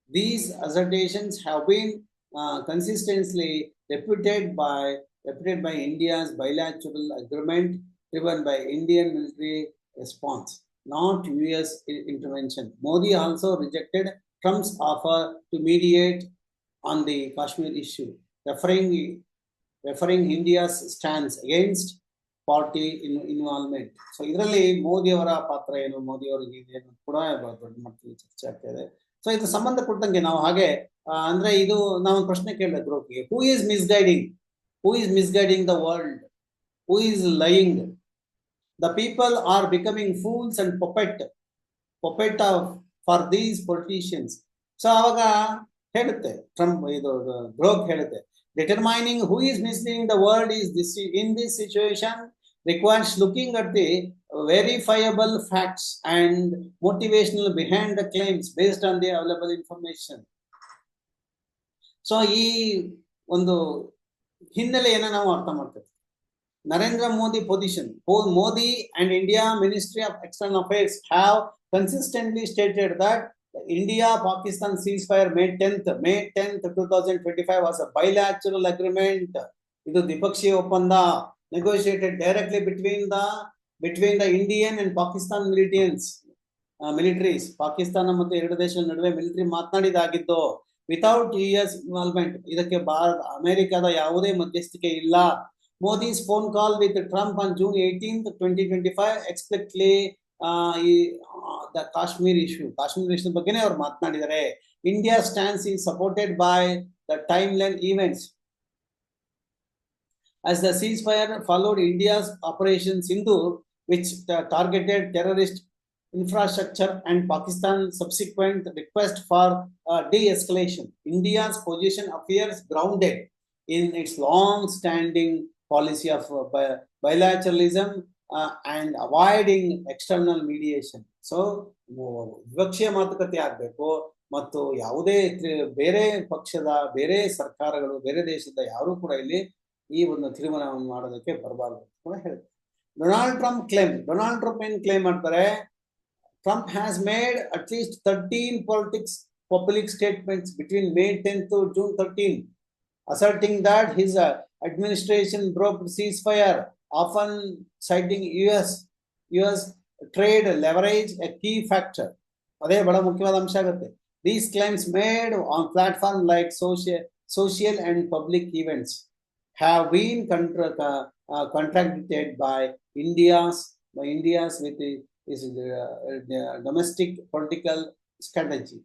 These assertions have been uh, consistently repeated by repeated by India's bilateral agreement driven by Indian military response, not US intervention. Modi also rejected Trump's offer to mediate on the Kashmir issue, referring referring India's stance against party in, involvement. So ಇದರಲ್ಲಿ ಮೋದಿಯವರ ಪಾತ್ರ ಏನು? ಮೋದಿ ಅವರಿಗೆ ಏನು ಕೂಡ ದೊಡ್ಡ ಮಟ್ಟದಲ್ಲಿ ಚರ್ಚೆ ಆಗ್ತಾ ಇದೆ. ಸೊ ಇದು ಸಂಬಂಧಪಟ್ಟಂಗೆ ನಾವು ಹಾಗೆ ಅಂದ್ರೆ ಇದು ನಾವು ಒಂದು ಪ್ರಶ್ನೆ ಕೇಳಿದೆ ಗ್ರೂಪ್ಗೆ who is misguiding who is misguiding the world who is lying the people are becoming fools and puppet puppet for these politicians so ಅವಾಗ ಹೇಳುತ್ತೆ ಟ್ರಂಪ್ ಇದು ಗ್ರೋಕ್ ಹೇಳುತ್ತೆ. determining who is misleading the world is this in this situation requires looking at the verifiable facts and motivational behind the claims based on the available information so ಈ ಒಂದು ಹಿನ್ನೆಲೆಯನ್ನ ನಾವು ಅರ್ಥ ಮಾಡ್ತೇವೆ Narendra Modi position Modi and India ministry of external affairs have consistently stated that India Pakistan ceasefire May 10th, May 10th, 2025 was a bilateral agreement. ಇದು ದ್ವಿಪಕ್ಷೀಯ ಒಪ್ಪಂದ negotiated directly between the between the Indian and Pakistan militants, uh, militaries. Pakistan ಮತ್ತು ಎರಡು ದೇಶಗಳ ನಡುವೆ military ಮಾತನಾಡಿದಾಗಿದ್ದು without U S involvement ಇದಕ್ಕೆ ಭಾರತ ಅಮೆರಿಕದ ಯಾವುದೇ ಮಧ್ಯಸ್ಥಿಕೆ ಇಲ್ಲ Modi's phone call with Trump on June eighteenth twenty twenty five explicitly ಈ the Kashmir issue Kashmir issue ಬಗ್ಗೆನೇ ಅವ್ರು ಮಾತನಾಡಿದ್ದಾರೆ India stance is supported by the timeline events. As the ceasefire followed India's Operation Sindoor, which ta- targeted terrorist infrastructure and Pakistan's subsequent request for uh, de-escalation, India's position appears grounded in its long-standing policy of uh, bi- bilateralism uh, avoiding external mediation so ವಿಪಕ್ಷೀಯ ಮಾತುಕತೆ ಆಗ್ಬೇಕು ಮತ್ತು ಯಾವುದೇ ಬೇರೆ ಪಕ್ಷದ ಬೇರೆ ಸರ್ಕಾರಗಳು ಬೇರೆ ದೇಶದ ಯಾರು ಕೂಡ ಇಲ್ಲಿ ಈ ಒಂದು ತೀರ್ಮಾನವನ್ನು ಮಾಡೋದಕ್ಕೆ ಬರಬಾರದು ಕೂಡ ಹೇಳ್ತಾರೆ. Donald Trump claim Donald Trump ಏನು ಕ್ಲೇಮ್ ಮಾಡ್ತಾರೆ? Trump has made at least thirteen politics public statements between May tenth to June thirteen asserting that his administration broke cease ceasefire, often citing US US trade leverage a key factor. ಅದೇ ಬಹಳ ಮುಖ್ಯವಾದ ಅಂಶ ಆಗುತ್ತೆ these claims made on platform like social social and public events have been contradicted by India's by India's with is domestic political strategy,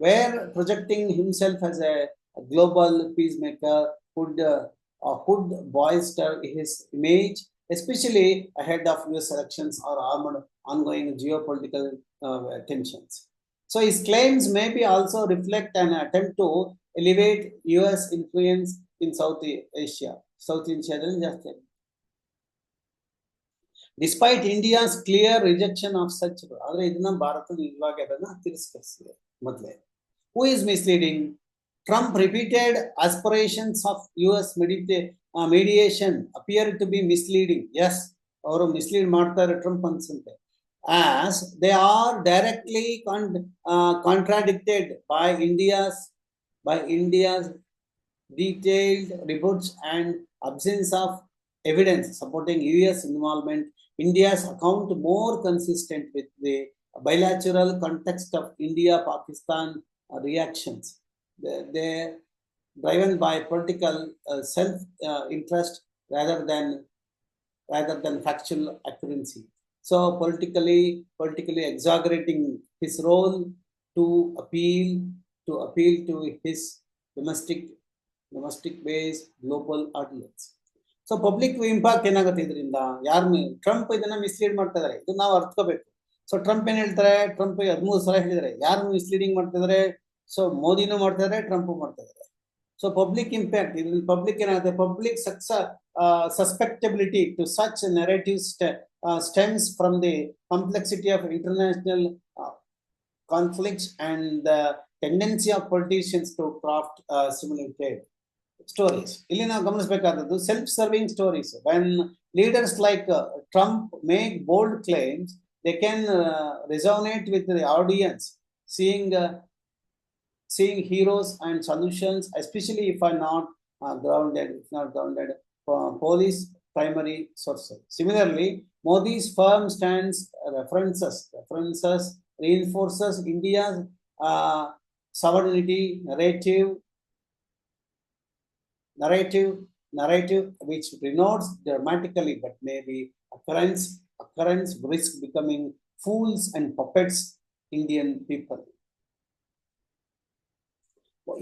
where projecting himself as a, a global peacemaker could uh, uh, could bolster his image, especially ahead of US elections or armed ongoing geopolitical uh, tensions. So his claims maybe also reflect an attempt to elevate US influence in South Asia. South Asia ಜಾಸ್ತಿ despite India's clear rejection of such ಆದ್ರೆ ಇದನ್ನ ಭಾರತ ನಿಜವಾಗಿ ಅದನ್ನ ತಿರಸ್ಕರಿಸಿದೆ ಮೊದಲೇ who is misleading Trump repeated aspirations of US medita- uh, mediation appear to be misleading. Yes, or mislead Martha Trump Ansante. As they are directly con- uh, contradicted by India's by India's detailed reports and absence of evidence supporting US involvement, India's account more consistent with the bilateral context of India Pakistan reactions. They, driven by political uh, self uh, interest rather than rather than factual accuracy. So politically, politically exaggerating his role to appeal to appeal to his domestic domestic base global audience. So public impact ಏನಾಗುತ್ತೆ ಇದರಿಂದ ಯಾರು Trump ಇದನ್ನ mislead ಮಾಡ್ತಾ ಇದಾರೆ ಇದನ್ನ ನಾವು ಅರ್ಥಕೋಬೇಕು so Trump ಏನ್ ಹೇಳ್ತಾರೆ ಟ್ರಂಪ್ ಹದಿಮೂರು ಸಲ ಹೇಳಿದ್ದಾರೆ ಯಾರು ಮಿಸ್ಲೀಡಿಂಗ್ ಮಾಡ್ತಾ ಇದಾರೆ ಸೊ ಮೋದಿನೂ ಮಾಡ್ತಾ ಇದಾರೆ ಟ್ರಂಪ್ ಮಾಡ್ತಾ ಸೊ ಪಬ್ಲಿಕ್ ಇಂಪ್ಯಾಕ್ಟ್ ಇದ್ರಲ್ಲಿ ಪಬ್ಲಿಕ್ ಏನಾಗುತ್ತೆ? Public ಸಕ್ಸ susceptibility to such narrative stems from the complexity of international conflicts and the tendency of politicians to craft simulated stories ಇಲ್ಲಿ ನಾವು ಗಮನಿಸಬೇಕಾದದ್ದು self serving stories when leaders like Trump make bold claims they can resonate with the audience seeing seeing heroes and solutions, especially if are not uh, grounded, if not grounded, uh, police primary sources. Similarly, Modi's firm stance references, references reinforces India's uh, sovereignty narrative, narrative, narrative, which denotes dramatically, but maybe occurrence, occurrence risk becoming fools and puppets Indian people.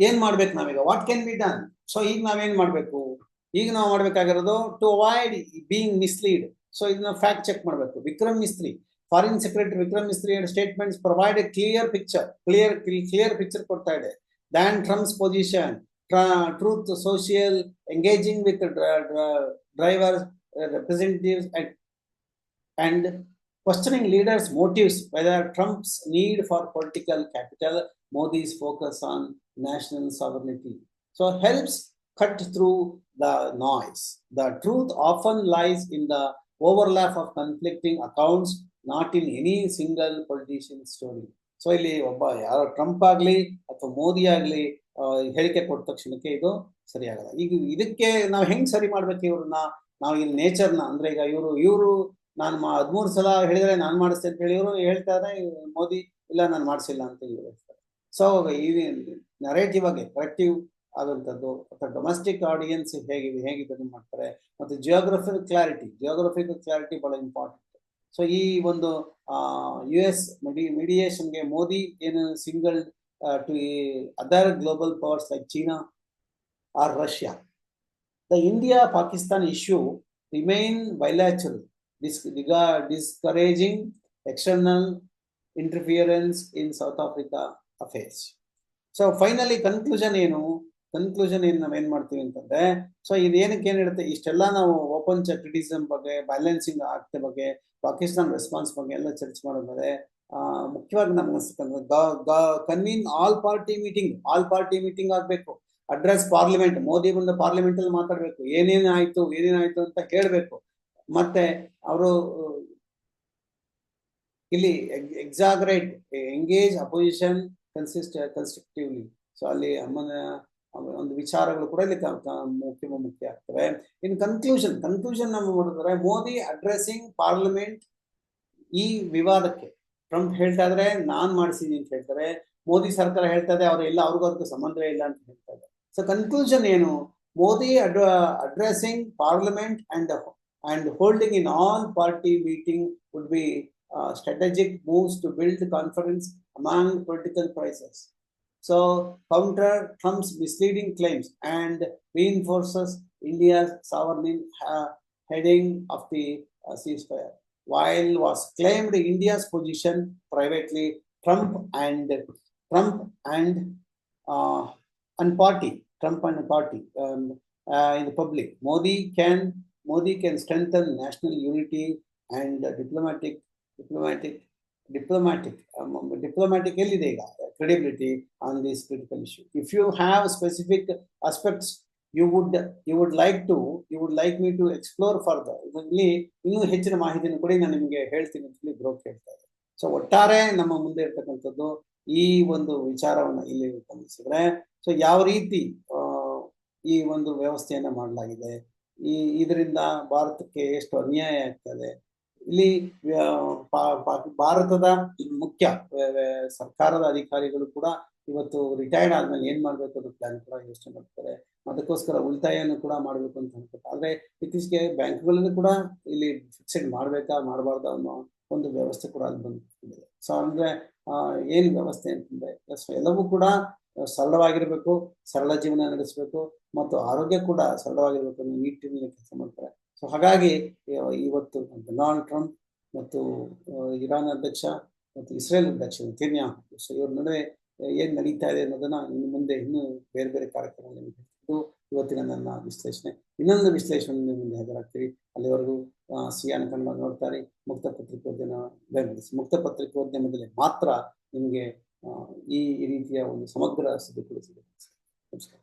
ಏನ್ ಮಾಡ್ಬೇಕು ನಾವೀಗ? What can be done so ಈಗ ನಾವೇನ್ ಮಾಡ್ಬೇಕು? ಈಗ ನಾವು ಮಾಡ್ಬೇಕಾಗಿರೋದು to avoid being misled so ಇದನ್ನ fact check ಮಾಡ್ಬೇಕು. Vikram Misri foreign secretary Vikram Misri statements provide a clear picture clear clear picture ಕೊಡ್ತಾ ಇದೆ. Than Trump's position Truth Social engaging with drivers representatives and questioning leaders motives whether Trump's need for political capital Modi's focus on national sovereignty. So helps cut through the noise. The truth often lies in the overlap of conflicting accounts, not in any single politician story. So ಇಲ್ಲಿ ಒಬ್ಬ ಯಾರೋ Trump ಆಗ್ಲಿ ಅಥವಾ ಮೋದಿ ಆಗ್ಲಿ ಹೇಳಿಕೆ ಕೊಟ್ಟ ತಕ್ಷಣಕ್ಕೆ ಇದು ಸರಿಯಾಗಲ್ಲ ಈಗ ಇದಕ್ಕೆ ನಾವು ಹೆಂಗ್ ಸರಿ ಮಾಡ್ಬೇಕು ಇವ್ರನ್ನ ನಾವು ಇಲ್ಲಿ ನೇಚರ್ನ ಅಂದ್ರೆ ಈಗ ಇವರು ಇವರು ನಾನು ಹದಿಮೂರು ಸಲ ಹೇಳಿದ್ರೆ ನಾನು ಮಾಡಿಸ್ತೇನೆ ಅಂತ ಹೇಳಿ ಇವರು ಹೇಳ್ತಾರೆ ಮೋದಿ ಇಲ್ಲ ನಾನು ಮಾಡಿಸಿಲ್ಲ ಅಂತ ಹೇಳ್ತಾರೆ ಸೊ ಈ ನರೇಟಿವ್ ಆಗಿ ಕರೆಕ್ಟಿವ್ ಆದಂಥದ್ದು, ಅಥವಾ ಡೊಮೆಸ್ಟಿಕ್ ಆಡಿಯನ್ಸ್ ಹೇಗಿದೆ ಹೇಗಿದೆ ಮಾಡ್ತಾರೆ. ಮತ್ತು ಜಿಯೋಗ್ರಫಿಕ್ ಕ್ಲಾರಿಟಿ ಜಿಯೋಗ್ರಫಿಕ್ ಕ್ಲಾರಿಟಿ ಬಹಳ ಇಂಪಾರ್ಟೆಂಟ್ ಸೊ ಈ ಒಂದು ಯು ಎಸ್ ಮಿಡಿ ಮಿಡಿಯೇಷನ್ಗೆ ಮೋದಿ ಏನು signal to other global powers like China or Russia the India Pakistan issue remain bilateral dish discouraging external interference in South Africa. Affairs. So finally conclusion ಏನು? Conclusion ಏನು ನಾವೇನ್ ಮಾಡ್ತೀವಿ ಅಂತಂದ್ರೆ ಸೊ ಇದೇನಕ್ಕೆ ಏನ್ ಹೇಳುತ್ತೆ ಇಷ್ಟೆಲ್ಲ ನಾವು ಓಪನ್ ಕ್ರಿಟಿಸಮ್ ಬಗ್ಗೆ ಬ್ಯಾಲೆನ್ಸಿಂಗ್ ಆಕ್ಟ್ ಬಗ್ಗೆ ಪಾಕಿಸ್ತಾನ್ ರೆಸ್ಪಾನ್ಸ್ ಬಗ್ಗೆ ಎಲ್ಲ ಚರ್ಚೆ ಮಾಡಿದ್ರೆ ಆ, ಮುಖ್ಯವಾಗಿ ನಮ್ಗೆ ಅನ್ಸುತ್ತೆ convene all party meeting all party meeting ಆಗ್ಬೇಕು. ಅಡ್ರೆಸ್ ಪಾರ್ಲಿಮೆಂಟ್ ಮೋದಿ ಬಂದು ಪಾರ್ಲಿಮೆಂಟ್ ಅಲ್ಲಿ ಮಾತಾಡ್ಬೇಕು. ಏನೇನು ಆಯ್ತು ಏನೇನಾಯ್ತು ಅಂತ ಹೇಳ್ಬೇಕು ಮತ್ತೆ ಅವರು ಇಲ್ಲಿ exaggerate engage opposition consist constructively so ಅಲ್ಲಿ ಅಮ್ಮನ ಒಂದು ವಿಚಾರಗಳು ಕೂಡ ಇಲ್ಲಿ ಮುಖ್ಯ ಮುಖ್ಯ ಆಗ್ತವೆ. ಇನ್ ಕನ್ಕ್ಲೂಷನ್ ಕನ್ಕ್ಲೂಷನ್ ನಮ್ಗೆ ಮಾಡಿದ್ರೆ ಮೋದಿ ಅಡ್ರೆಸ್ಸಿಂಗ್ ಪಾರ್ಲಿಮೆಂಟ್ ಈ ವಿವಾದಕ್ಕೆ. ಟ್ರಂಪ್ ಹೇಳ್ತಾ ಇದ್ರೆ, ನಾನ್ ಮಾಡಿಸಿದೀನಿ ಅಂತ ಹೇಳ್ತಾರೆ. ಮೋದಿ ಸರ್ಕಾರ ಹೇಳ್ತಾ ಇದೆ ಅವ್ರು ಎಲ್ಲ, ಅವ್ರಿಗೂ ಅವ್ರಿಗೂ ಸಂಬಂಧ ಇಲ್ಲ ಅಂತ ಹೇಳ್ತಾ ಇದ್ದಾರೆ. ಸೊ ಕನ್ಕ್ಲೂಷನ್ ಏನು? ಮೋದಿ ಅಡ್ addressing parliament and and holding in all party meeting would be strategic moves to build confidence among political crises. So, counter Trump's misleading claims and reinforces India's sovereign uh, heading of the uh, ceasefire. While was claimed India's position privately, Trump and Trump and uh, and party, Trump and party um, uh, in the public. Modi can Modi can strengthen national unity and diplomatic diplomatic diplomatic um, diplomatic credibility on this critical issue if you have specific aspects you would you would like to you would like me to explore further ಇಲ್ಲಿ ಇನ್ನೂ ಹೆಚ್ಚಿನ ಮಾಹಿತಿಯನ್ನು ಕೊಡಿ ನಾನು ನಿಮಗೆ ಹೇಳ್ತೀನಿ ಅಂತ ಹೇಳಿ ಬ್ರೋಕ್ ಹೇಳ್ತಾ ಇದ್ದಾರೆ ಸೊ ಒಟ್ಟಾರೆ ನಮ್ಮ ಮುಂದೆ ಇರ್ತಕ್ಕಂಥದ್ದು ಈ ಒಂದು ವಿಚಾರವನ್ನ ಇಲ್ಲಿ ಗಮನಿಸಿದ್ರೆ ಸೊ ಯಾವ ರೀತಿ ಈ ಒಂದು ವ್ಯವಸ್ಥೆಯನ್ನ ಮಾಡಲಾಗಿದೆ ಈ ಇದರಿಂದ ಭಾರತಕ್ಕೆ ಎಷ್ಟು ಅನ್ಯಾಯ ಆಗ್ತದೆ ಇಲ್ಲಿ ಭಾರತದ ಮುಖ್ಯ ಸರ್ಕಾರದ ಅಧಿಕಾರಿಗಳು ಕೂಡ ಇವತ್ತು ರಿಟೈರ್ಡ್ ಆದ್ಮೇಲೆ ಏನ್ ಮಾಡ್ಬೇಕು ಅನ್ನೋ ಪ್ಲಾನ್ ಕೂಡ ಯೋಚನೆ ಮಾಡ್ತಾರೆ. ಅದಕ್ಕೋಸ್ಕರ ಉಳಿತಾಯವನ್ನು ಕೂಡ ಮಾಡ್ಬೇಕು ಅಂತ ಅನ್ಕೋತಾರೆ ಆದ್ರೆ ಇತ್ತೀಚೆಗೆ ಬ್ಯಾಂಕ್ಗಳನ್ನು ಕೂಡ ಇಲ್ಲಿ ಫಿಕ್ಸೆಡ್ ಮಾಡ್ಬೇಕಾ, ಮಾಡಬಾರ್ದ ಅನ್ನೋ ಒಂದು ವ್ಯವಸ್ಥೆ ಕೂಡ ಅಲ್ಲಿ ಬಂದಿದೆ ಸೊ ಅಂದ್ರೆ ಏನ್ ವ್ಯವಸ್ಥೆ ಅಂತಂದ್ರೆ ಎಲ್ಲವೂ ಕೂಡ ಸರಳವಾಗಿರ್ಬೇಕು, ಸರಳ ಜೀವನ ನಡೆಸಬೇಕು, ಮತ್ತು ಆರೋಗ್ಯ ಕೂಡ ಸರಳವಾಗಿರ್ಬೇಕು ಅನ್ನೋ ನಿಟ್ಟಿನಲ್ಲಿ ಕೆಲಸ ಮಾಡ್ತಾರೆ. ಸೊ ಹಾಗಾಗಿ ಇವತ್ತು ಡೊನಾಲ್ಡ್ ಟ್ರಂಪ್ ಮತ್ತು ಇರಾನ್ ಅಧ್ಯಕ್ಷ ಮತ್ತು ಇಸ್ರೇಲ್ ಅಧ್ಯಕ್ಷ ಕೆನ್ಯಾ ಸೊ ಇವ್ರ ನಡುವೆ ಏನ್ ನಡೀತಾ ಇದೆ ಅನ್ನೋದನ್ನ ಇನ್ನು ಮುಂದೆ ಇನ್ನೂ ಬೇರೆ ಬೇರೆ ಕಾರ್ಯಕ್ರಮಗಳನ್ನು ಇವತ್ತಿನ ನನ್ನ ವಿಶ್ಲೇಷಣೆ. ಇನ್ನೊಂದು ವಿಶ್ಲೇಷಣೆ ಮುಂದೆ ಹಾಜರಾಗ್ತೀವಿ ಅಲ್ಲಿವರೆಗೂ ಸಿಯಾನ್ ಕನ್ನಡ ನೋಡ್ತಾರೆ. ಮುಕ್ತ ಪತ್ರಿಕೋದ್ಯಮ ಬೆಂಬಲಿಸಿ. ಮುಕ್ತ ಪತ್ರಿಕೋದ್ಯಮದಲ್ಲಿ ಮಾತ್ರ ನಿಮಗೆ ಈ ರೀತಿಯ ಒಂದು ಸಮಗ್ರ ಸಿದ್ಧಪಡಿಸಿದೆ ಸಿಗುತ್ತೆ ನಮಸ್ಕಾರ.